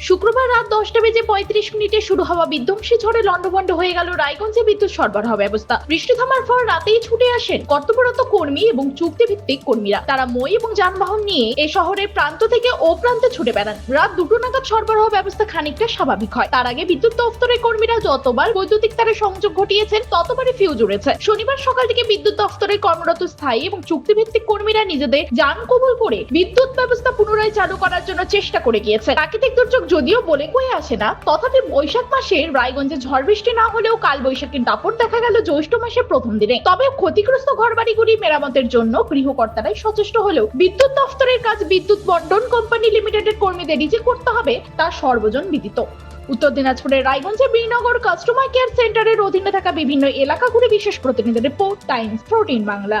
শুক্রবার রাত দশটা বেজে পঁয়ত্রিশ মিনিটে শুরু হওয়া বিধ্বংসী ঝড়ে লন্ডভন্ড হয়ে গেল রায়গঞ্জে বিদ্যুৎ সরবরাহ ব্যবস্থা। বৃষ্টি থামার পর রাতেই ছুটে আসেন কর্তব্যরত কর্মী এবং চুক্তিভিত্তিক কর্মীরা। তারা মই এবং যানবাহন নিয়ে এ শহরের প্রান্ত থেকে ও প্রান্তে ছুটে বেড়ান। রাত দুটো নাগাদ সরবরাহ ব্যবস্থা খানিকটা স্বাভাবিক হয়। তার আগে বিদ্যুৎ দফতরের কর্মীরা যতবার বৈদ্যুতিক তারে সংযোগ ঘটিয়েছেন, ততবারই ফিউজ উড়েছে। শনিবার সকাল থেকে বিদ্যুৎ দফতরের কর্মরত স্থায়ী এবং চুক্তিভিত্তিক কর্মীরা নিজেদের যান কবুল করে বিদ্যুৎ ব্যবস্থা পুনরায় চালু করার জন্য চেষ্টা করে গিয়েছে প্রাকৃতিক দুর্যোগ যদিও বলে কয়ে আসে না, তথাপি বৈশাখ মাসে রায়গঞ্জে ঝড় বৃষ্টি না হলেও কাল বৈশাখীর দাপট দেখা গেল জ্যৈষ্ঠ মাসের প্রথম দিনে। তবে ক্ষতিগ্রস্ত ঘরবাড়িগুলি মেরামতের জন্য গৃহকর্তারাই সচেষ্ট হলেও বিদ্যুৎ দফতরের কাজ বিদ্যুৎ বন্টন কোম্পানি লিমিটেডের কর্মীদেরই যে করতে হবে তা সর্বজন বিদিত। উত্তর দিনাজপুরের রায়গঞ্জে বীরনগর কাস্টমার কেয়ার সেন্টারের অধীনে থাকা বিভিন্ন এলাকা ঘুরে বিশেষ প্রতিনিধি রিপোর্ট, টাইমস, প্রোটিন বাংলা।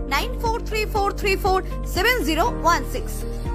9434347016.